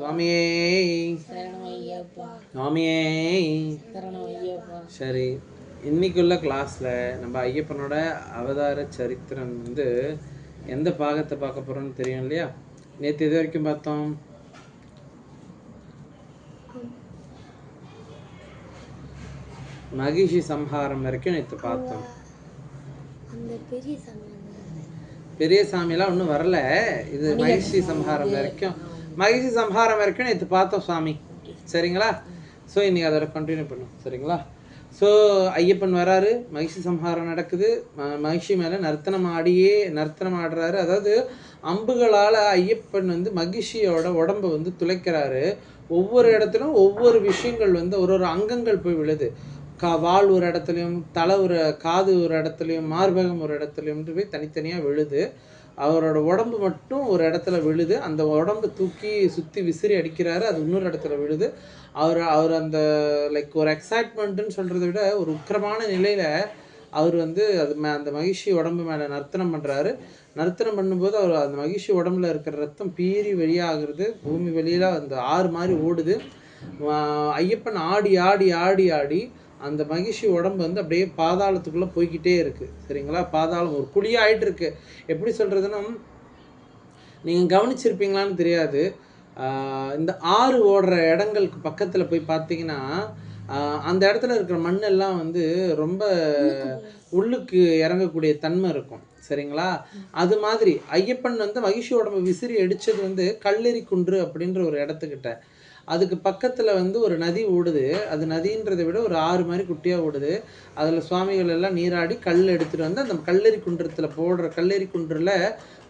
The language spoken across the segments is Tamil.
சுவாமியே. சுவாமியே. சரி இன்னைக்குள்ள கிளாஸில் நம்ம ஐயப்பனோட அவதார சரித்திரம் வந்து எந்த பாகத்தை பார்க்க போகிறோம்னு தெரியும் இல்லையா? நேற்று இது வரைக்கும் பார்த்தோம்? மகிஷி சம்ஹாரம் வரைக்கும் நேற்று பார்த்தோம். பெரிய சாமியெல்லாம் ஒன்றும் வரல. இது மகிஷி சம்ஹாரம் வரைக்கும். மகிழ்ச்சி சம்ஹாரம் வரைக்கும் நேற்று பார்த்தோம் சுவாமி சரிங்களா? ஸோ இன்னைக்கு அதோட கண்டினியூ பண்ணும் சரிங்களா? ஸோ ஐயப்பன் வராரு மகிழ்ச்சி சம்ஹாரம் நடக்குது. ம- மேலே நர்த்தனம் ஆடியே நர்த்தனம் ஆடுறாரு. அதாவது அம்புகளால் ஐயப்பன் வந்து மகிழ்ச்சியோட உடம்ப வந்து துளைக்கிறாரு. ஒவ்வொரு இடத்துலையும் ஒவ்வொரு விஷயங்கள் வந்து ஒரு ஒரு அங்கங்கள் போய் விழுது. கா வால் ஒரு இடத்துலையும் தலை ஒரு காது ஒரு இடத்துலையும் மார்பகம் ஒரு இடத்துலையும் போய் தனித்தனியாக விழுது. அவரோட உடம்பு மட்டும் ஒரு இடத்துல விழுது. அந்த உடம்பு தூக்கி சுற்றி விசிறி அடிக்கிறாரு. அது இன்னொரு இடத்துல விழுது. அவர் அவர் அந்த லைக் ஒரு எக்ஸைட்மெண்ட்டுன்னு சொல்கிறத விட ஒரு உக்கிரமான நிலையில் அவர் வந்து அது மே அந்த மகிழ்ச்சி உடம்பு மேலே நர்த்தனம் பண்ணுறாரு நர்த்தனம் பண்ணும்போது அவர் அந்த மகிழ்ச்சி உடம்புல இருக்கிற ரத்தம் பீறி வெளியாகிறது. பூமி வெளியில் அந்த ஆறு மாதிரி ஓடுது. ஐயப்பன் ஆடி ஆடி ஆடி ஆடி அந்த மகிழ்ச்சி உடம்பு வந்து அப்படியே பாதாளத்துக்குள்ளே போய்க்கிட்டே இருக்குது சரிங்களா? பாதாளம் ஒரு குழியாயிட்டு இருக்கு எப்படி சொல்கிறதுன்னா நீங்கள் கவனிச்சிருப்பீங்களான்னு தெரியாது. இந்த ஆறு ஓடுற இடங்களுக்கு பக்கத்தில் போய் பார்த்தீங்கன்னா அந்த இடத்துல இருக்கிற மண்ணெல்லாம் வந்து ரொம்ப உள்ளுக்கு இறங்கக்கூடிய தன்மை இருக்கும். சரிங்களா? அது மாதிரி ஐயப்பன் வந்து மகிழ்ச்சி உடம்பு விசிறி அடித்தது வந்து கல்லெறி குன்று அப்படின்ற ஒரு இடத்துக்கிட்ட. அதுக்கு பக்கத்தில் வந்து ஒரு நதி ஓடுது. அது நதின்றதை விட ஒரு ஆறு மாதிரி குட்டியாக ஓடுது. அதில் சுவாமிகள் எல்லாம் நீராடி கல் எடுத்துகிட்டு வந்து அந்த கல்லெறி குன்றத்தில் போடுற கல்லெறி குன்றில்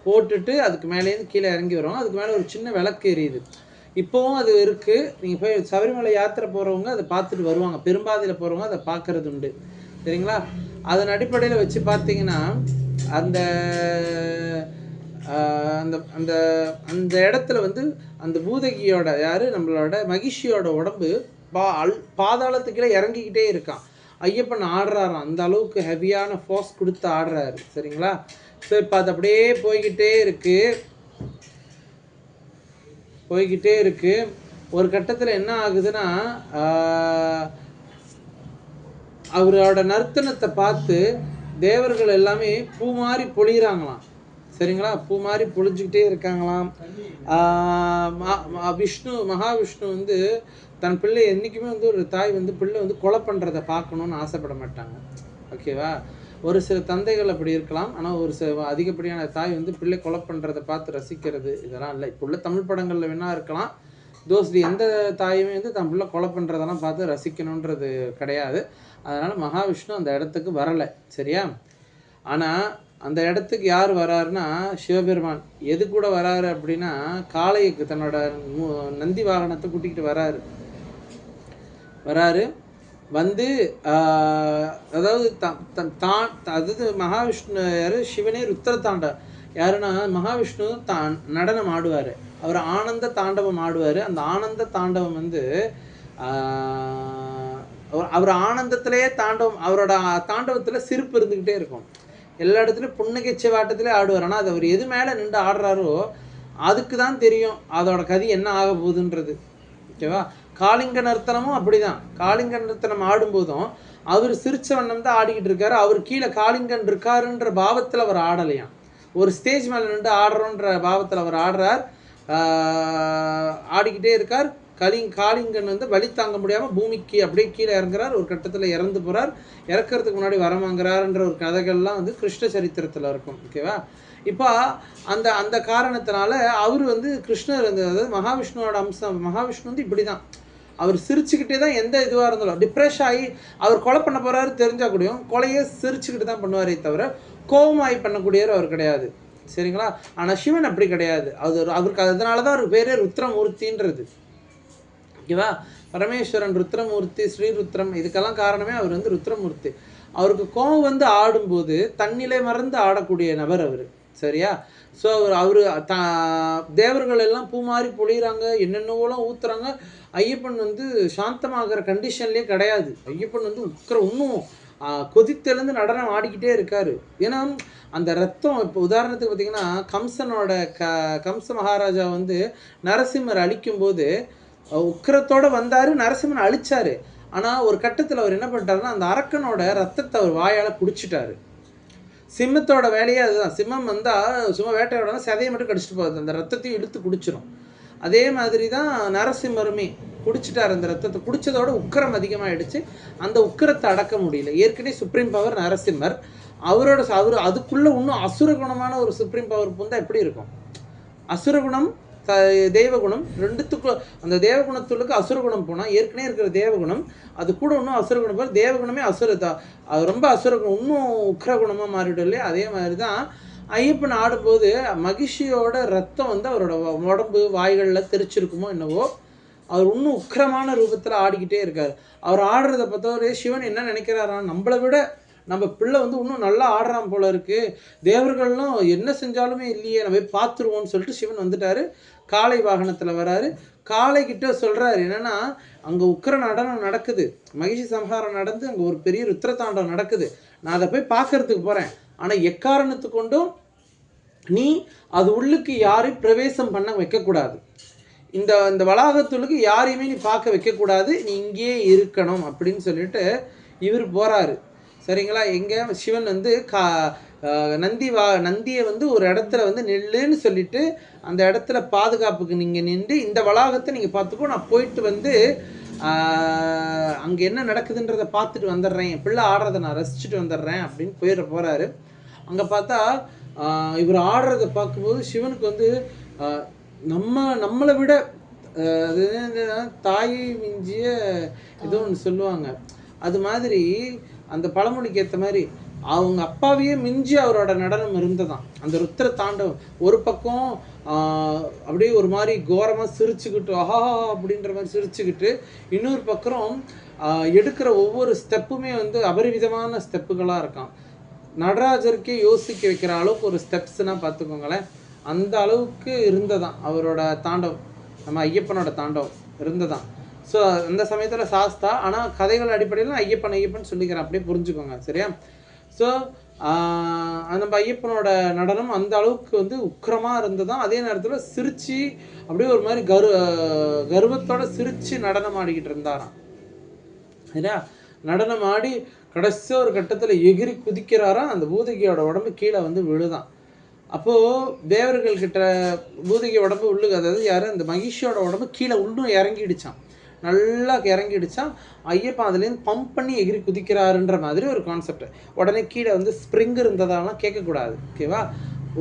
போட்டுட்டு அதுக்கு மேலேருந்து கீழே இறங்கி வரும். அதுக்கு மேலே ஒரு சின்ன விளக்கு எரியுது. இப்போவும் அது இருக்குது நீங்கள் போய் சபரிமலை யாத்திரை போகிறவங்க அதை பார்த்துட்டு வருவாங்க. பெரும்பாதையில் போகிறவங்க அதை பார்க்கறது உண்டு. சரிங்களா? அதன் அடிப்படையில் வச்சு பார்த்தீங்கன்னா அந்த அந்த அந்த அந்த இடத்துல வந்து அந்த பூதகியோட யார்? நம்மளோட மகிஷியோட உடம்பு பா அல் பாதாளத்துக்கீழே இறங்கிக்கிட்டே இருக்கான். ஐயப்பன் ஆடுறாராம். அந்த அளவுக்கு ஹெவியான ஃபோர்ஸ் கொடுத்து ஆடுறாரு. சரிங்களா? ஸோ இப்போ அது அப்படியே போய்கிட்டே இருக்குது போய்கிட்டே இருக்குது ஒரு கட்டத்தில் என்ன ஆகுதுன்னா அவரோட நர்த்தனத்தை பார்த்து தேவர்கள் எல்லாமே பூ மாதிரி பொழிகிறாங்களாம் சரிங்களா? பூ மாதிரி பொழிஞ்சுக்கிட்டே இருக்காங்களாம். விஷ்ணு மகாவிஷ்ணு வந்து தன் பிள்ளை என்றைக்குமே வந்து ஒரு தாய் வந்து பிள்ளை வந்து கொலை பண்ணுறதை பார்க்கணுன்னு ஆசைப்பட மாட்டாங்க. ஓகேவா ஒரு சில தந்தைகள் அப்படி இருக்கலாம். ஆனால் ஒரு சில அதிகப்படியான தாய் வந்து பிள்ளை கொலை பண்ணுறதை பார்த்து ரசிக்கிறது இதெல்லாம் இல்லை. இப்போ உள்ள தமிழ் படங்களில் வேணா இருக்கலாம். தோஸ்தி எந்த தாயுமே வந்து தன் பிள்ளை கொலை பண்ணுறதெல்லாம் பார்த்து ரசிக்கணுன்றது கிடையாது. அதனால் மகாவிஷ்ணு அந்த இடத்துக்கு வரலை. சரியா? ஆனால் அந்த இடத்துக்கு யார் வராருன்னா சிவபெருமான். எது கூட வராரு அப்படின்னா காளைக்கு தன்னோட நந்தி வாகனத்தை கூட்டிகிட்டு வராரு. வராரு. வந்து ஆஹ், அதாவது தான் அதாவது மகாவிஷ்ணு யாரு? சிவனே ருத்ர தாண்டவம் யாருன்னா மகாவிஷ்ணு தான் நடனம் ஆடுவார். அவர் ஆனந்த தாண்டவம் ஆடுவார். அந்த ஆனந்த தாண்டவம் வந்து ஆஹ், அவர்- அவர் ஆனந்தத்திலேயே தாண்டவம் அவரோட தாண்டவத்தில் சிரிப்பு இருந்துக்கிட்டே இருக்கும். எல்லா இடத்துலையும் புன்னகைச்சை வாட்டத்திலே ஆடுவார். ஆனால் அது அவர் எது மேலே நின்று ஆடுறாரோ அதுக்கு தான் தெரியும் அதோட கதி என்ன ஆக போகுதுன்றது. ஓகேவா? காளிங்க நர்த்தனமும் அப்படிதான். காளிங்க நர்த்தனம் ஆடும்போதும் அவர் சிரிச்ச வண்ணம் தான் ஆடிக்கிட்டு இருக்காரு. அவர் கீழே காளிங்கன் இருக்காருன்ற பாவத்தில் அவர் ஆடலையாம். ஒரு ஸ்டேஜ் மேலே நின்று ஆடுறோன்ற பாவத்தில் அவர் ஆடுறார். ஆடிக்கிட்டே இருக்கார். கலிங் காளிங்கன் வந்து வலி தாங்க முடியாமல் பூமிக்கு அப்படியே கீழே இறங்குறார். ஒரு கட்டத்தில் இறந்து போகிறார் இறக்கறதுக்கு முன்னாடி வரமாங்கிறார்ன்ற ஒரு கதைகள்லாம் வந்து கிருஷ்ண சரித்திரத்தில் இருக்கும். ஓகேவா இப்போ அந்த அந்த காரணத்தினால அவர் வந்து கிருஷ்ணர் அதாவது மகாவிஷ்ணுவோட அம்சம் மகாவிஷ்ணு வந்து இப்படி தான் அவர் சிரிச்சுக்கிட்டே தான் எந்த இதுவாக இருந்தாலும் டிப்ரெஷ் ஆகி அவர் கொலை பண்ண போகிறாரு தெரிஞ்சால் கூடயும் கொலையே சிரிச்சுக்கிட்டு தான் பண்ணுவாரே தவிர கோபமாகி பண்ணக்கூடியவர் அவர் கிடையாது. சரிங்களா? ஆனால் சிவன் அப்படி கிடையாது. அது அவருக்கு அதனால தான் அவர் பேரே ருத்ரமூர்த்தின்றது. ஓகேவா? பரமேஸ்வரன் ருத்ரமூர்த்தி ஸ்ரீருத்ரம் இதுக்கெல்லாம் காரணமே அவர் வந்து ருத்ரமூர்த்தி. அவருக்கு கோவம் வந்து ஆடும்போது தன்னிலை மறந்து ஆடக்கூடிய நபர் அவர். சரியா? ஸோ அவர் அவர் த தேவர்கள் எல்லாம் பூ மாதிரி பொழியிறாங்க என்னென்னவோலாம் ஊத்துறாங்க. ஐயப்பன் வந்து சாந்தமாகிற கண்டிஷன்லேயே கிடையாது. ஐயப்பன் வந்து உட்கிற இன்னும் ஆஹ், கொதித்தெழுந்து நடனம் ஆடிக்கிட்டே இருக்காரு. ஏன்னா அந்த ரத்தம் இப்போ உதாரணத்துக்கு பார்த்தீங்கன்னா கம்சனோட க கம்ச மகாராஜா வந்து நரசிம்மர் அழிக்கும்போது போது உக்கிரத்தோட வந்தாரு நரசிம்மன் அழிச்சாரு. ஆனா ஒரு கட்டத்துல அவர் என்ன பண்ணிட்டாருன்னா அந்த அரக்கனோட ரத்தத்தை அவர் வாயால குடிச்சிட்டாரு சிம்மத்தோட வேலையே அதுதான். சிம்மம் வந்தா சும்மா வேட்டையோட சதையை மட்டும் கடிச்சிட்டு போகுது. அந்த ரத்தத்தையும் இழுத்து குடிச்சிடும் அதே மாதிரி தான் நரசிம்மருமே குடிச்சிட்டார் அந்த ரத்தத்தை. குடிச்சதோட உக்கிரம் அதிகமாகிடுச்சு அந்த உக்கிரத்தை அடக்க முடியல. ஏற்கனவே சுப்ரீம் பவர் நரசிம்மர். அவரோட அவர் அதுக்குள்ளே இன்னும் அசுர குணமான ஒரு சுப்ரீம் பவர் பூந்தா எப்படி இருக்கும்? அசுரகுணம் த தெய்வகுணம் ரெண்டுத்துக்கும் அந்த தேவகுணத்துக்கு அசுரகுணம் போனால் ஏற்கனவே இருக்கிற தேவகுணம் அது கூட இன்னும் அசுரகுணம் போல் தேவகுணமே அசுர அது ரொம்ப அசுரகுணம் இன்னும் உக்ரகுணமாக மாறிவிடும் இல்லையா? அதே மாதிரி தான் ஐயப்பன் ஆடும்போது மகிஷியோட ரத்தம் வந்து அவரோட உடம்பு வாய்களில் தெரிச்சிருக்குமோ என்னவோ அவர் இன்னும் உக்கிரமான ரூபத்தில் ஆடிக்கிட்டே இருக்கார். அவர் ஆடுறத பார்த்தவரே சிவன் என்ன நினைக்கிறாரா? நம்மளை விட நம்ம பிள்ளை வந்து இன்னும் நல்லா ஆடுறான் போல இருக்குது தேவர்கள்லாம் என்ன செஞ்சாலுமே இல்லையே நம்ம போய் பார்த்துருவோம்னு சொல்லிட்டு சிவன் வந்துட்டார். காளை வாகனத்தில் வராரு. காளை கிட்ட சொல்கிறாரு என்னன்னா அங்கே உக்கிர நடனம் நடக்குது. மகிஷி சம்ஹாரம் நடந்து அங்கே ஒரு பெரிய ருத்ரதாண்டம் நடக்குது. நான் அதை போய் பார்க்கறதுக்கு போகிறேன் ஆனால் எக்காரணத்து கொண்டும் நீ அது உள்ளுக்கு யாரையும் பிரவேசம் பண்ண வைக்கக்கூடாது. இந்த இந்த வளாகத்துள்ளுக்கு யாரையுமே நீ பார்க்க வைக்கக்கூடாது. நீ இங்கேயே இருக்கணும் அப்படின்னு சொல்லிட்டு இவர் போகிறாரு சரிங்களா? எங்கே? சிவன் வந்து கா நந்தி வா நந்தியை வந்து ஒரு இடத்துல வந்து நில்லுன்னு சொல்லிட்டு அந்த இடத்துல பாதுகாப்புக்கு நீங்கள் நின்று இந்த வளாகத்தை நீங்கள் பார்த்துக்கோ நான் போயிட்டு வந்து அங்கே என்ன நடக்குதுன்றதை பார்த்துட்டு வந்துடுறேன். என் பிள்ளை ஆடுறதை நான் ரசிச்சுட்டு வந்துடுறேன் அப்படின்னு போயிட போகிறாரு அங்கே பார்த்தா இவர் ஆடுறத பார்க்கும்போது சிவனுக்கு வந்து நம்ம நம்மளை விட அது தாயை மிஞ்சிய ஏதோ ஒன்று சொல்லுவாங்க. அது மாதிரி அந்த பழமொழிக்கு ஏற்ற மாதிரி அவங்க அப்பாவையே மிஞ்சி அவரோட நடனம் இருந்ததான் அந்த ருத்ர தாண்டவம். ஒரு பக்கம் அப்படியே ஒரு மாதிரி கோரமாக சிரிச்சுக்கிட்டு ஆஹா அப்படின்ற மாதிரி சிரிச்சுக்கிட்டு இன்னொரு பக்கம் எடுக்கிற ஒவ்வொரு ஸ்டெப்புமே வந்து அபரிவிதமான ஸ்டெப்புகளாக இருக்கான் நடராஜருக்கே யோசிக்க வைக்கிற அளவுக்கு ஒரு ஸ்டெப்ஸ்னா பார்த்துக்கோங்களேன். அந்த அளவுக்கு இருந்ததான் அவரோட தாண்டவம். நம்ம ஐயப்பனோட தாண்டவம் இருந்ததான் ஸோ அந்த சமயத்தில் சாஸ்தா ஆனால் கதைகள் அடிப்படையில் ஐயப்பன் ஐயப்பன் சொல்லிக்கிறேன். அப்படியே புரிஞ்சுக்கோங்க சரியா? ஸோ நம்ம ஐயப்பனோட நடனம் அந்த அளவுக்கு வந்து உக்கிரமாக இருந்ததும் அதே நேரத்தில் சிரித்து அப்படியே ஒரு மாதிரி கரு கர்வத்தோட சிரித்து நடனம் ஆடிக்கிட்டு இருந்தாராம். சரியா நடனம் ஆடி கடைசி ஒரு கட்டத்தில் எகிரி குதிக்கிறாராம் அந்த பூதகியோட உடம்பு கீழே வந்து விழுதான். அப்போது தேவர்கள் கிட்ட பூதகி உடம்பு உள்ளுக்கு அதாவது யார்? அந்த மகிஷியோட உடம்பு கீழே உள்ளும் இறங்கிடுச்சான் நல்லா இறங்கிடுச்சா ஐயப்பா அதுலேருந்து பம்ப் பண்ணி எகிரி குதிக்கிறாருன்ற மாதிரி ஒரு கான்செப்ட் உடனே கீழே வந்து ஸ்ப்ரிங் இருந்ததாலாம் கேட்கக்கூடாது. ஓகேவா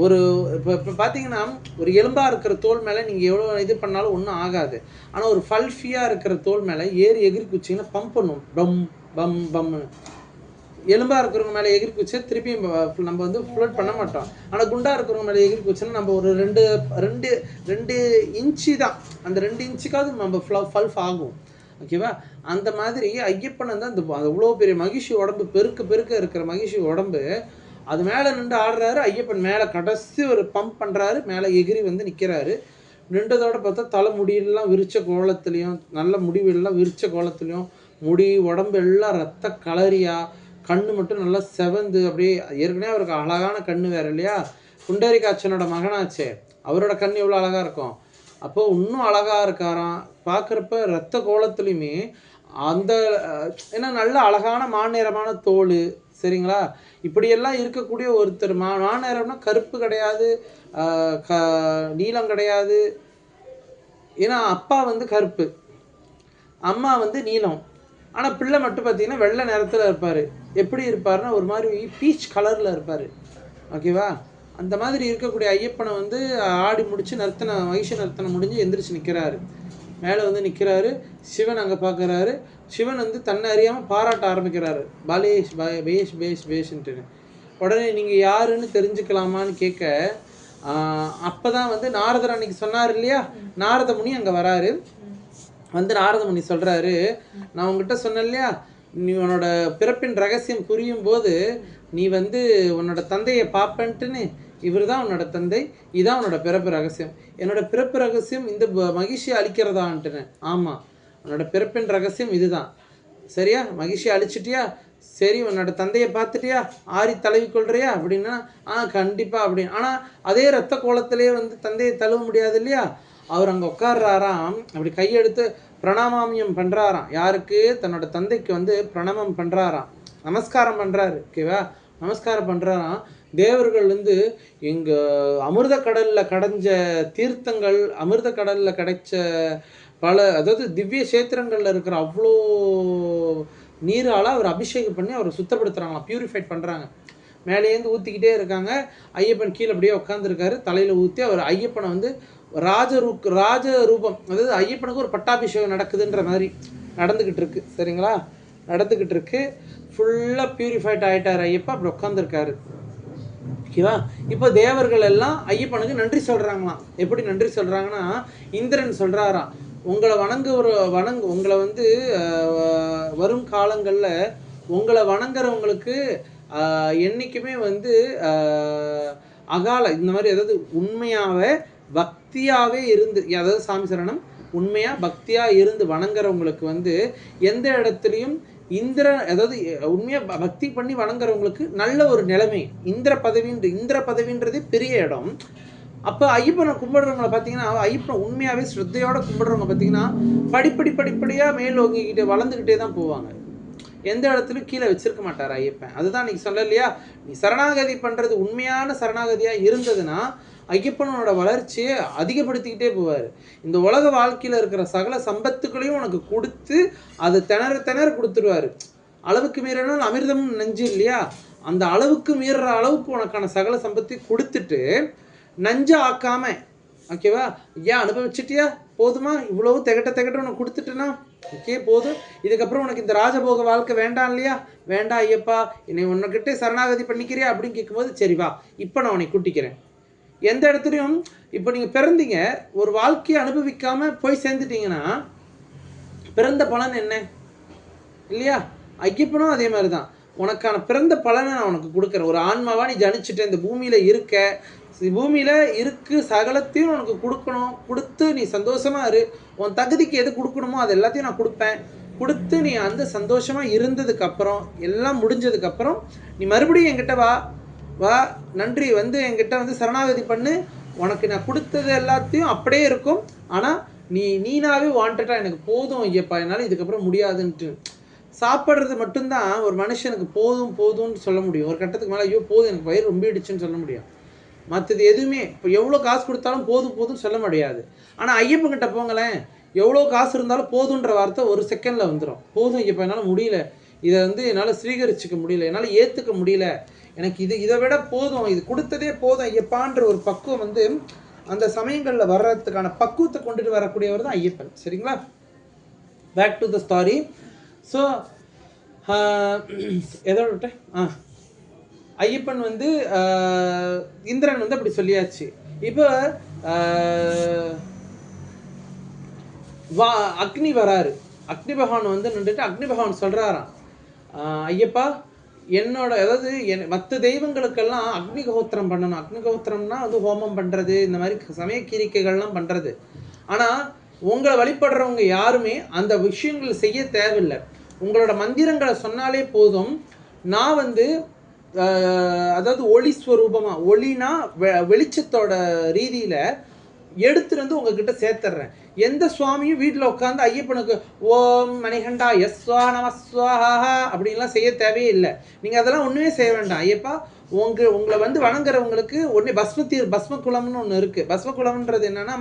ஒரு இப்போ இப்போ பார்த்தீங்கன்னா ஒரு எலும்பாக இருக்கிற தோல் மேலே நீங்கள் எவ்வளோ இது பண்ணாலும் ஒன்றும் ஆகாது. ஆனால் ஒரு ஃபல்ஃபியாக இருக்கிற தோல் மேலே ஏறி எகிரி குச்சிங்கன்னா பம்ப் பண்ணும். பம் பம் பம்னு எலும்பாக இருக்கிறவங்க மேலே எகிரி குச்சா திருப்பி நம்ம வந்து ஃப்ளோட் பண்ண மாட்டோம். ஆனால் குண்டா இருக்கிறவங்க மேலே எகிரி குச்சோன்னா நம்ம ஒரு ரெண்டு ரெண்டு ரெண்டு இன்ச்சு தான். அந்த ரெண்டு இன்ச்சுக்காவது நம்ம ஃப்ளோ ஃபல்ஃப் ஆகும். ஓகேவா அந்த மாதிரி ஐயப்பன் வந்து அந்த அவ்வளோ இவ்வளோ பெரிய மகிழ்ச்சி உடம்பு பெருக்க பெருக்க இருக்கிற மகிழ்ச்சி உடம்பு அது மேலே நின்று ஆடுறாரு ஐயப்பன் மேலே கடைசி ஒரு பம்ப் பண்ணுறாரு மேலே எகிரி வந்து நிற்கிறாரு நின்றதோட பார்த்தா தலை முடியெல்லாம் விரிச்ச கோலத்துலேயும் நல்ல முடிவெல்லாம் விரிச்ச கோலத்துலேயும் முடி உடம்பு எல்லாம் ரத்த கலரியாக கண்ணு மட்டும் நல்லா செவந்து அப்படியே ஏற்கனவே அவருக்கு அழகான கண்ணு வேறு இல்லையா? புண்டரிகாட்சனோட மகனாச்சே. அவரோட கண் எவ்வளோ அழகாக இருக்கும்? அப்போ இன்னும் அழகாக இருக்காராம். பார்க்குறப்ப ரத்த கோலத்துலேயுமே அந்த ஏன்னா நல்ல அழகான மாநிறமான தோல் சரிங்களா? இப்படியெல்லாம் இருக்கக்கூடிய ஒருத்தர் மா மாநிறம்னா கருப்பு கிடையாது க நீளம் கிடையாது. ஏன்னா அப்பா வந்து கருப்பு அம்மா வந்து நீளம் ஆனால் பிள்ளை மட்டும் பார்த்தீங்கன்னா வெள்ளை நிறத்தில் இருப்பார். எப்படி இருப்பாருன்னா ஒரு மாதிரி பீச் கலரில் இருப்பார். ஓகேவா அந்த மாதிரி இருக்கக்கூடிய ஐயப்பனை வந்து ஆடி முடித்து நர்த்தன மகிஷ நர்த்தனை முடிஞ்சு எந்திரிச்சு நிற்கிறாரு மேலே வந்து நிற்கிறாரு சிவன் அங்கே பார்க்குறாரு சிவன் வந்து தன்னை அறியாமல் பாராட்ட ஆரம்பிக்கிறாரு. பாலேஷ் பா பேஷ் பேஷ் பேஷ்ன்ட்டுன்னு உடனே நீங்கள் யாருன்னு தெரிஞ்சுக்கலாமான்னு கேட்க அப்போ தான் வந்து நாரதர் அன்னைக்கு சொன்னார் இல்லையா? நாரத முனி அங்கே வராரு. வந்து நாரத முனி சொல்கிறாரு நான் உங்ககிட்ட சொன்னேன் இல்லையா? நீ உன்னோட பிறப்பின் ரகசியம் புரியும் போது நீ வந்து உன்னோட தந்தையை பார்ப்பன்ட்டுன்னு இவர் தான் உன்னோட தந்தை இதான் உன்னோட பிறப்பு ரகசியம். என்னோட பிறப்பு ரகசியம் இந்த மகிழ்ச்சியை அழிக்கிறதான்ட்டுன்னு ஆமாம் உன்னோட பிறப்பின் ரகசியம் இதுதான். சரியா? மகிழ்ச்சியை அழிச்சிட்டியா சரி உன்னோட தந்தையை பார்த்துட்டியா? ஆரி தழுவி கொள்றியா அப்படின்னா ஆ கண்டிப்பாக அப்படின்னு ஆனால் அதே ரத்த கோலத்திலே வந்து தந்தையை தழுவ முடியாது இல்லையா அவர் அங்கே உட்கார்றாராம். அப்படி கையெடுத்து பிரணாமாமியம் பண்ணுறாராம் யாருக்கு? தன்னோட தந்தைக்கு வந்து பிரணமம் பண்ணுறாராம் நமஸ்காரம் பண்ணுறாரு ஓகேவா? நமஸ்காரம் பண்ணுறாராம் தேவர்கள் வந்து எங்கள் அமிர்த கடலில் கடைஞ்ச தீர்த்தங்கள் அமிர்த கடலில் கிடைச்ச பல அதாவது திவ்ய சேத்திரங்களில் இருக்கிற அவ்வளோ நீரால் அவர் அபிஷேகம் பண்ணி அவரை சுத்தப்படுத்துகிறாங்களாம் ப்யூரிஃபைட் பண்ணுறாங்க மேலேருந்து ஊற்றிக்கிட்டே இருக்காங்க. ஐயப்பன் கீழே அப்படியே உட்காந்துருக்காரு தலையில் ஊற்றி அவர் ஐயப்பனை வந்து ராஜரூ ராஜ ரூபம் அதாவது ஐயப்பனுக்கு ஒரு பட்டாபிஷேகம் நடக்குதுன்ற மாதிரி நடந்துக்கிட்டு இருக்கு. சரிங்களா? நடந்துக்கிட்டு இருக்கு. ஃபுல்லாக பியூரிஃபைட் ஆகிட்டார் ஐயப்பா. அப்படி உட்காந்துருக்காரு ஓகேவா? இப்போ தேவர்கள் எல்லாம் ஐயப்பனுக்கு நன்றி சொல்கிறாங்களாம் எப்படி நன்றி சொல்கிறாங்கன்னா இந்திரன் சொல்கிறாராம் உங்களை வணங்குற வணங்கு உங்களை வந்து வரும் காலங்களில் உங்களை வணங்குறவங்களுக்கு என்றைக்குமே வந்து அகால இந்த மாதிரி அதாவது உண்மையாகவே பக்தியாகவே இருந்து அதாவது சாமி சரணம் உண்மையாக பக்தியாக இருந்து வணங்குறவங்களுக்கு வந்து எந்த இடத்துலையும் இந்திர அதாவது உண்மையாக பக்தி பண்ணி வணங்குறவங்களுக்கு நல்ல ஒரு நிலைமை. இந்திர பதவின்ற இந்திர பதவின்றதே பெரிய இடம். அப்போ ஐயப்பனை கும்பிடுறவங்களை பார்த்தீங்கன்னா ஐயப்பனை உண்மையாகவே ஸ்ரத்தையோட கும்பிடுறவங்க பார்த்தீங்கன்னா படிப்படி படிப்படியாக மேல் ஓங்கிக்கிட்டே வளர்ந்துக்கிட்டே தான் போவாங்க. எந்த இடத்துலையும் கீழே வச்சிருக்க மாட்டார் ஐயப்பன். அதுதான் நீங்கள் சொல்ல இல்லையா? நீ சரணாகதி பண்ணுறது உண்மையான சரணாகதியாக இருந்ததுன்னா ஐயப்பனோட வளர்ச்சியை அதிகப்படுத்திக்கிட்டே போவார். இந்த உலக வாழ்க்கையில் இருக்கிற சகல சம்பத்துக்களையும் உனக்கு கொடுத்து அதை திணற திணற கொடுத்துருவாரு. அளவுக்கு மீறினால் அமிர்தம் நஞ்சு இல்லையா? அந்த அளவுக்கு மீறுற அளவுக்கு உனக்கான சகல சம்பத்தையும் கொடுத்துட்டு நஞ்சு ஆக்காம ஓகேவா ஏன் அனுபவிச்சிட்டியா? போதுமா? இவ்வளவு திகட்ட திகட்ட உனக்கு கொடுத்துட்டேன்னா ஓகே போதும். இதுக்கப்புறம் உனக்கு இந்த ராஜபோக வாழ்க்கை வேண்டாம் இல்லையா? வேண்டாம் ஐயப்பா. என்னை உன்னைக்கிட்டே சரணாகதி பண்ணிக்கிறியா? அப்படின்னு கேட்கும்போது சரி வா இப்போ நான் உன்னை கூட்டிக்கிறேன். எந்த இடத்துலையும் இப்போ நீங்கள் பிறந்தீங்க ஒரு வாழ்க்கையை அனுபவிக்காமல் போய் சேர்ந்துட்டீங்கன்னா பிறந்த பலன் என்ன? இல்லையா? ஐயப்பனும் அதே மாதிரி தான் உனக்கான பிறந்த பலனை நான் உனக்கு கொடுக்குறேன். ஒரு ஆன்மாவாக நீ ஜனிச்சுட்ட இந்த பூமியில் இருக்க பூமியில் இருக்கு சகலத்தையும் உனக்கு கொடுக்கணும். கொடுத்து நீ சந்தோஷமாக இரு. உன் தகுதிக்கு எது கொடுக்கணுமோ அது எல்லாத்தையும் நான் கொடுப்பேன். கொடுத்து நீ அந்த சந்தோஷமாக இருந்ததுக்கப்புறம் எல்லாம் முடிஞ்சதுக்கப்புறம் நீ மறுபடியும் என்கிட்ட வா. வா நன்றி. வந்து என்கிட்ட வந்து சரணாகதி பண்ணு. உனக்கு நான் கொடுத்தது எல்லாத்தையும் அப்படியே இருக்கும். ஆனால் நீ நீனாவே வாண்டடாக எனக்கு போதும் ஐயப்பா. என்னால் இதுக்கப்புறம் முடியாதுன்ட்டு. சாப்பிட்றது மட்டும்தான் ஒரு மனுஷனுக்கு போதும் போதும்னு சொல்ல முடியும். ஒரு கட்டத்துக்கு மேலே ஐயோ போதும் எனக்கு பயிர் ரொம்ப இடிச்சுன்னு சொல்ல முடியும். மற்றது எதுவுமே இப்போ எவ்வளோ காசு கொடுத்தாலும் போதும் போதும்னு சொல்ல முடியாது. ஆனால் ஐயப்பன்கிட்ட போங்களேன். எவ்வளோ காசு இருந்தாலும் போதுன்ற வார்த்தை ஒரு செகண்டில் வந்துடும் போதும் ஐயப்பா என்னால் முடியல. இதை வந்து என்னால் ஸ்வீகரிச்சிக்க முடியல. என்னால் ஏற்றுக்க முடியல. எனக்கு இது இதை விட போதும் இது கொடுத்ததே போதும் ஐயப்பான்ற ஒரு பக்குவம் வந்து அந்த சமயங்களில் வர்றதுக்கான பக்குவத்தை கொண்டுட்டு வரக்கூடியவர் தான் ஐயப்பன். சரிங்களா? Back to the story so எதோ விட்டேன்? ஆ ஐயப்பன் வந்து இந்திரன் வந்து அப்படி சொல்லியாச்சு. இப்போ வா அக்னி வராரு. அக்னி பகவான் வந்து நின்றுட்டு அக்னி பகவான் சொல்கிறாராம் ஐயப்பா என்னோட அதாவது என் மற்ற தெய்வங்களுக்கெல்லாம் அக்னிகோத்திரம் பண்ணணும். அக்னிகோத்திரம்னா வந்து ஹோமம் பண்ணுறது இந்த மாதிரி சமய கீரிக்கைகள்லாம் பண்ணுறது ஆனால் உங்களை வழிபடுறவங்க யாருமே அந்த விஷயங்கள் செய்ய தேவையில்லை. உங்களோட மந்திரங்களை சொன்னாலே போதும். நான் வந்து அதாவது ஒளி ஸ்வரூபமாக ஒளினா வெ- வெளிச்சத்தோட ரீதியில் எடுத்துருந்து உங்ககிட்ட சேர்த்துடுறேன் எந்த சுவாமியும் வீட்டில் உட்காந்து ஐயப்பனுக்கு ஓம் மணிகண்டா எஸ்வா நமஸ்வாஹா அப்படின்லாம் செய்ய தேவையே இல்லை நீங்கள் அதெல்லாம் ஒன்றுமே செய்ய வேண்டாம். ஐயப்பா உங்க உங்களை வந்து வணங்குறவங்களுக்கு ஒன்று பஸ்ம தீர் பஸ்ம குளம்னு ஒன்று இருக்குது பஸ்ம குளம்ன்றது என்னென்னா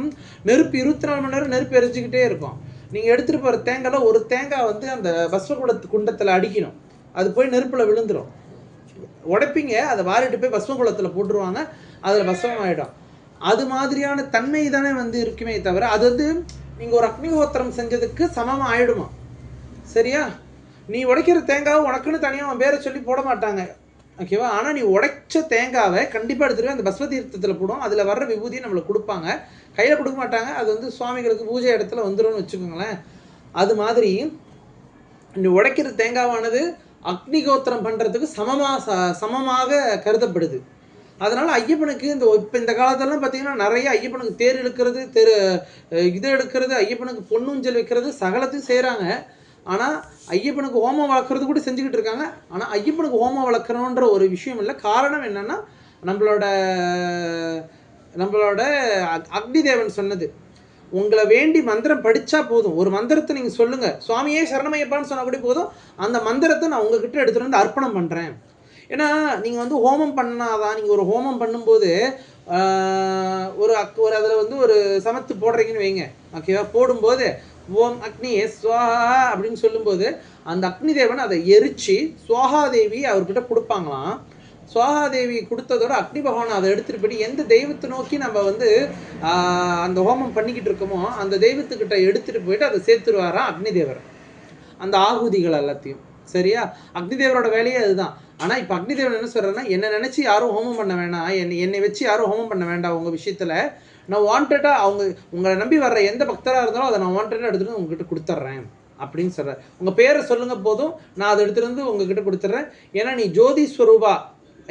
நெருப்பு இருபத்தி நாலு மணி நேரம் நெருப்பு எரிஞ்சிக்கிட்டே இருக்கும். நீங்கள் எடுத்துகிட்டு போகிற தேங்காயில் ஒரு தேங்காய் வந்து அந்த பஸ்ம குளத்து குண்டத்தில் அடிக்கணும். அது போய் நெருப்பில் விழுந்துடும் உடைப்பீங்க அதை வாரிட்டு போய் பஸ்ம குளத்தில் போட்டுருவாங்க. அதில் பஸ்மம் ஆகிடும் அது மாதிரியான தன்மை தானே வந்து இருக்குமே தவிர அது வந்து நீங்கள் ஒரு அக்னிஹோத்திரம் செஞ்சதுக்கு சமமாக ஆயிடுமா? சரியா? நீ உடைக்கிற தேங்காவை உனக்குன்னு தனியாக அவன் பேரை சொல்லி போட மாட்டாங்க. ஓகேவா ஆனால் நீ உடைச்ச தேங்காவை கண்டிப்பாக எடுத்துகிட்டு அந்த பஸ்வ தீர்த்தத்தில் போடும். அதில் வர்ற விபூதியை நம்மளுக்கு கொடுப்பாங்க. கையில் கொடுக்க மாட்டாங்க. அது வந்து சுவாமிகளுக்கு பூஜை இடத்துல வந்துடும்னு வச்சுக்கோங்களேன். அது மாதிரி நீ உடைக்கிற தேங்காவானது அக்னிகோத்திரம் பண்ணுறதுக்கு சமமாக ச- சமமாக கருதப்படுது. அதனால் ஐயப்பனுக்கு இந்த இப்போ இந்த காலத்திலலாம் பார்த்தீங்கன்னா நிறைய ஐயப்பனுக்கு தேர் இழுக்கிறது தெரு இது எடுக்கிறது ஐயப்பனுக்கு பொண்ணுஞ்சல் வைக்கிறது சகலத்தையும் செய்கிறாங்க ஆனால் ஐயப்பனுக்கு ஹோமம் வளர்க்குறது கூட செஞ்சுக்கிட்டு இருக்காங்க. ஆனால் ஐயப்பனுக்கு ஹோமம் வளர்க்குறோன்ற ஒரு விஷயம் இல்லை. காரணம் என்னென்னா நம்மளோட நம்மளோட அக்- அக்னி தேவன் சொன்னது. உங்களை வேண்டி மந்திரம் படித்தா போதும். ஒரு மந்திரத்தை நீங்கள் சொல்லுங்கள் சுவாமியே சரணமையப்பான்னு சொன்னால் கூட போதும். அந்த மந்திரத்தை நான் உங்ககிட்ட எடுத்துகிட்டு வந்து அர்ப்பணம் பண்ணுறேன் ஏன்னா நீங்கள் வந்து ஹோமம் பண்ணாதான் நீங்கள் ஒரு ஹோமம் பண்ணும்போது ஒரு அக் ஒரு அதில் வந்து ஒரு சமத்து போடுறீங்கன்னு வைங்க. ஓகேவா போடும்போது ஓம் அக்னி ஸ்வாஹா அப்படின்னு சொல்லும்போது அந்த அக்னி தேவன் அதை எரிச்சு சுவாகாதேவி அவர்கிட்ட கொடுப்பாங்களாம். சுவாகாதேவி கொடுத்ததோட அக்னி பகவான் அதை எடுத்துட்டு போய் எந்த தெய்வத்தை நோக்கி நம்ம வந்து அந்த ஹோமம் பண்ணிக்கிட்டு இருக்கோமோ அந்த தெய்வத்துக்கிட்ட எடுத்துகிட்டு போயிட்டு அதை சேர்த்துருவாராம் அக்னி தேவர். அந்த ஆகுதிகள் எல்லாத்தையும். சரியா? அக்னிதேவரோட வேலையே அதுதான். ஆனால் இப்போ அக்னிதேவன் என்ன சொல்கிறேன்னா என்னை நினச்சி யாரும் ஹோமம் பண்ண வேணாம். என்னை என்னை வச்சு யாரும் ஹோமம் பண்ண வேண்டாம் உங்கள் விஷயத்தில். நான் வாண்டடாக அவங்க உங்களை நம்பி வர்ற எந்த பக்தராக இருந்தாலும் அதை நான் வாண்டடாக எடுத்துகிட்டு உங்ககிட்ட கொடுத்துட்றேன் அப்படின்னு சொல்கிறேன் உங்கள் பேரை சொல்லுங்க போதும். நான் அதை எடுத்துகிட்டு வந்து உங்ககிட்ட கொடுத்துட்றேன் ஏன்னா நீ ஜோதி ஸ்வரூபா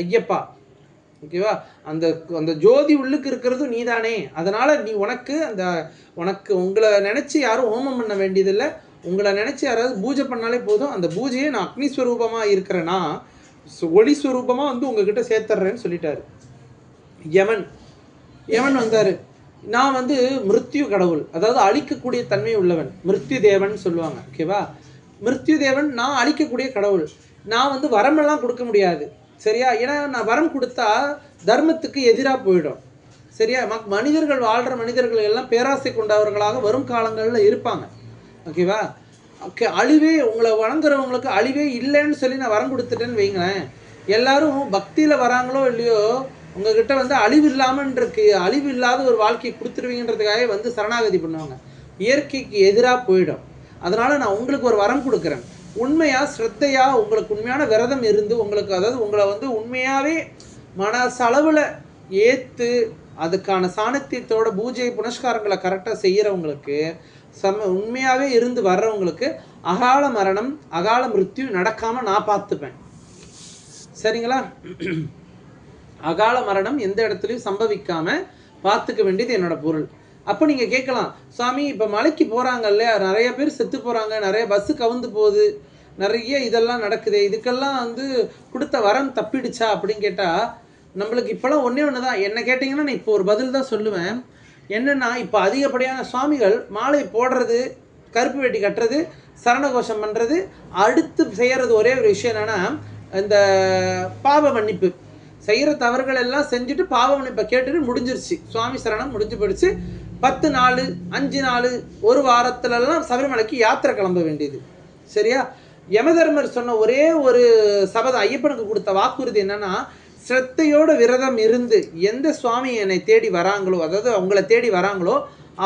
ஐயப்பா. ஓகேவா அந்த அந்த ஜோதி உள்ளுக்கு இருக்கிறது நீதானே. அதனால் நீ உனக்கு அந்த உனக்கு உங்களை நினச்சி யாரும் ஹோமம் பண்ண வேண்டியதில்லை. உங்களை நினச்சி யாராவது பூஜை பண்ணாலே போதும் அந்த பூஜையை நான் அக்னிஸ்வரூபமாக இருக்கிறேன்னா சு- ஒளி ஸ்வரூபமாக வந்து உங்ககிட்ட சேர்த்துட்றேன்னு சொல்லிட்டாரு. யமன். யமன் வந்தார். நான் வந்து மிருத்யு கடவுள் அதாவது அழிக்கக்கூடிய தன்மை உள்ளவன் மிருத்யு தேவன் சொல்லுவாங்க ஓகேவா மிருத்யு தேவன் நான் அழிக்கக்கூடிய கடவுள். நான் வந்து வரமெல்லாம் கொடுக்க முடியாது சரியா? ஏன்னா நான் வரம் கொடுத்தா தர்மத்துக்கு எதிராக போயிடும் சரியா? மக் மனிதர்கள் வாழ்கிற மனிதர்கள் எல்லாம் பேராசை கொண்டவர்களாக வரும் காலங்களில் இருப்பாங்க. ஓகேவா ஓகே அழிவே உங்களை வணங்குறவங்களுக்கு அழிவே இல்லைன்னு சொல்லி நான் வரம் கொடுத்துட்டேன்னு வைங்களேன். எல்லாரும் பக்தியில் வராங்களோ இல்லையோ உங்ககிட்ட வந்து அழிவு இல்லாமல் இருக்கு அழிவு இல்லாத ஒரு வாழ்க்கையை கொடுத்துருவீங்கன்றதுக்காக வந்து சரணாகதி பண்ணுவாங்க. இயற்கைக்கு எதிராக போயிடும். அதனால் நான் உங்களுக்கு ஒரு வரம் கொடுக்குறேன். உண்மையாக ஸ்ரத்தையாக உங்களுக்கு உண்மையான விரதம் இருந்து உங்களுக்கு அதாவது உங்களை வந்து உண்மையாகவே மனசளவில் ஏற்று அதுக்கான சாணத்தியத்தோட பூஜை புனஸ்காரங்களை கரெக்டாக செய்கிறவங்களுக்கு சம உண்மையாகவே இருந்து வர்றவங்களுக்கு அகால மரணம் அகால மிருத்யு நடக்காமல் நான் பார்த்துப்பேன். சரிங்களா? அகால மரணம் எந்த இடத்துலையும் சம்பவிக்காமல் பார்த்துக்க வேண்டியது என்னோட பொருள். அப்போ நீங்கள் கேட்கலாம் சாமி இப்போ மலைக்கு போகிறாங்க இல்லையா? நிறைய பேர் செத்து போகிறாங்க நிறைய பஸ்ஸு கவுந்து போகுது நிறைய இதெல்லாம் நடக்குது இதுக்கெல்லாம் வந்து கொடுத்த வரம் தப்பிடுச்சா? அப்படின்னு கேட்டால் நம்மளுக்கு இப்போலாம் ஒன்றே ஒன்று தான் என்ன கேட்டிங்கன்னா நான் இப்போ ஒரு பதில் தான் சொல்லுவேன். என்னென்னா இப்போ அதிகப்படியான சுவாமிகள் மாலை போடுறது கருப்பு வேட்டி கட்டுறது சரணகோஷம் பண்ணுறது அடுத்து செய்கிறது ஒரே ஒரு விஷயம் என்னென்னா இந்த பாவ மன்னிப்பு. செய்கிற தவறுகள் எல்லாம் செஞ்சுட்டு பாவ மன்னிப்பை கேட்டுட்டு முடிஞ்சிருச்சு. சுவாமி சரணம் முடிஞ்சு போயிடுச்சு. பத்து நாள் அஞ்சு நாள் ஒரு வாரத்துலலாம் சபரிமலைக்கு யாத்திரை கிளம்ப வேண்டியது. சரியா? யமதர்மர் சொன்ன ஒரே ஒரு சபதம் ஐயப்பனுக்கு கொடுத்த வாக்குறுதி என்னென்னா சிரத்தையோட விரதம் இருந்து எந்த சுவாமி என்னை தேடி வராங்களோ அதாவது அவங்கள தேடி வராங்களோ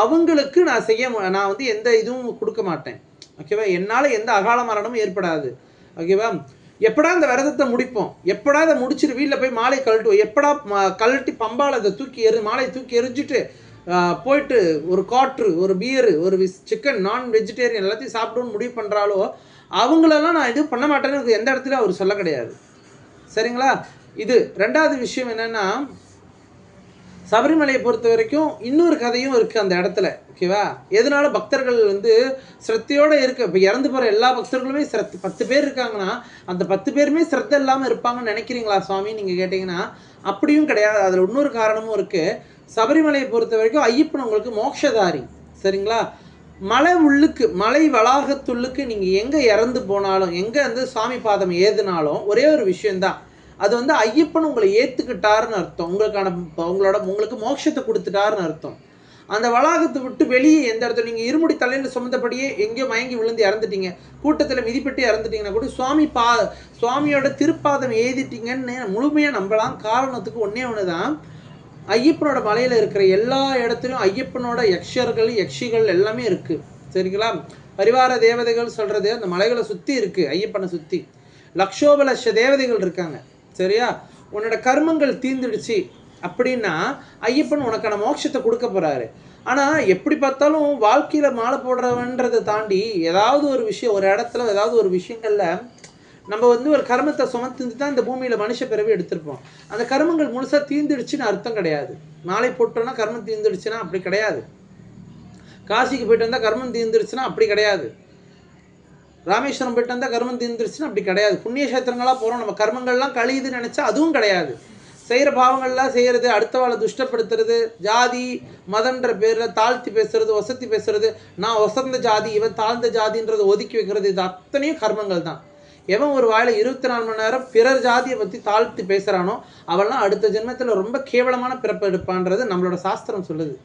அவங்களுக்கு நான் செய்ய நான் வந்து எந்த இதுவும் கொடுக்க மாட்டேன். ஓகேவா என்னால் எந்த அகால மரணமும் ஏற்படாது. ஓகேவா எப்படா இந்த விரதத்தை முடிப்போம்? எப்படா அதை முடிச்சுட்டு வீட்டில் போய் மாலை கழட்டுவோம்? எப்படா ம- கழட்டி பம்பால் அதை தூக்கி எறி மாலையை தூக்கி எரிஞ்சிட்டு போயிட்டு ஒரு காற்று ஒரு பியரு ஒரு சிக்கன் நான் வெஜிடேரியன் எல்லாத்தையும் சாப்பிடுன்னு முடிவு பண்ணுறாலோ அவங்களெல்லாம் நான் எதுவும் பண்ண மாட்டேன்னு எந்த இடத்துலையும் அவர் சொல்ல கிடையாது. சரிங்களா? இது ரெண்டாவது விஷயம் என்னன்னா சபரிமலையை பொறுத்த வரைக்கும் இன்னொரு கதையும் இருக்கு அந்த இடத்துல ஓகேவா எதனால பக்தர்கள் வந்து சிரத்தையோட இருக்க இப்போ இறந்து போற எல்லா பக்தர்களுமே சிரத் பத்து பேர் இருக்காங்கன்னா அந்த பத்து பேருமே சிரத்தை இல்லாமல் இருப்பாங்கன்னு நினைக்கிறீங்களா சுவாமி? நீங்க கேட்டீங்கன்னா அப்படியும் கிடையாது. அதுல இன்னொரு காரணமும் இருக்கு. சபரிமலையை பொறுத்த வரைக்கும் ஐயப்பன் உங்களுக்கு மோட்சதாரி சரிங்களா? மலை உள்ளுக்கு மலை வளாகத்துள்ளுக்கு நீங்கள் எங்கே இறந்து போனாலும் எங்கே வந்து சாமி பாதம் ஏதுனாலும் ஒரே ஒரு விஷயந்தான் அது வந்து ஐயப்பன் உங்களை ஏற்றுக்கிட்டாருன்னு அர்த்தம். உங்களுக்கான உங்களோட உங்களுக்கு மோட்சத்தை கொடுத்துட்டாருன்னு அர்த்தம். அந்த வளாகத்தை விட்டு வெளியே எந்த இடத்துல நீங்கள் இருமுடி தலையில் சுமந்தபடியே எங்கேயோ மயங்கி விழுந்து இறந்துட்டீங்க. கூட்டத்தில் மிதிப்பட்டு இறந்துட்டீங்கன்னா கூட சுவாமி பா சுவாமியோட திருப்பாதம் ஏதிட்டீங்கன்னு முழுமையாக நம்பலாம். காரணத்துக்கு ஒன்றே ஒன்று தான் ஐயப்பனோட மலையில் இருக்கிற எல்லா இடத்துலையும் ஐயப்பனோட யக்ஷர்கள் யக்ஷிகள் எல்லாமே இருக்குது சரிங்களா? பரிவார தேவதைகள் சொல்கிறது அந்த மலைகளை சுற்றி இருக்குது ஐயப்பனை சுற்றி லக்ஷோபலட்ச தேவதைகள் இருக்காங்க. சரியா? உன்னோட கர்மங்கள் தீர்ந்துடுச்சு அப்படின்னா ஐயப்பன் உனக்கான மோட்சத்தை கொடுக்க போறாரு. ஆனா எப்படி பார்த்தாலும் வாழ்க்கையில மாலை போடுறவன்றதை தாண்டி ஏதாவது ஒரு விஷயம் ஒரு இடத்துல ஏதாவது ஒரு விஷயங்கள்ல நம்ம வந்து ஒரு கர்மத்தை சுமந்து தான் இந்த பூமியில மனுஷ பிறவி எடுத்திருப்போம். அந்த கர்மங்கள் முழுசா தீர்ந்துடுச்சுன்னு அர்த்தம் கிடையாது. மாலை போட்டோம்னா கர்மம் தீர்ந்துடுச்சுன்னா அப்படி கிடையாது. காசிக்கு போயிட்டு வந்தா கர்மம் தீர்ந்துருச்சுன்னா அப்படி கிடையாது. ராமேஸ்வரம் போயிட்டு வந்தால் கர்மம் தீர்ந்துருச்சுன்னா அப்படி கிடையாது. புண்ணிய கஷேத்திரங்களா போகிறோம் நம்ம கர்மங்கள்லாம் கழியுதுன்னு நினச்சா அதுவும் கிடையாது. செய்கிற பாவங்கள்லாம் செய்கிறது அடுத்தவாளை துஷ்டப்படுத்துறது ஜாதி மதன்ற பேரில் தாழ்த்தி பேசுறது வசதி பேசுறது. நான் வசந்த ஜாதி இவன் தாழ்ந்த ஜாதின்றதை ஒதுக்கி வைக்கிறது இது அத்தனையும் கர்மங்கள் தான். எவன் ஒரு வாயில் இருபத்தி நாலு மணி நேரம் பிறர் ஜாதியை பற்றி தாழ்த்தி பேசுகிறானோ அவெல்லாம் அடுத்த ஜென்மத்தில் ரொம்ப கேவலமான பிறப்பு எடுப்பான்றது நம்மளோட சாஸ்திரம் சொல்லுது.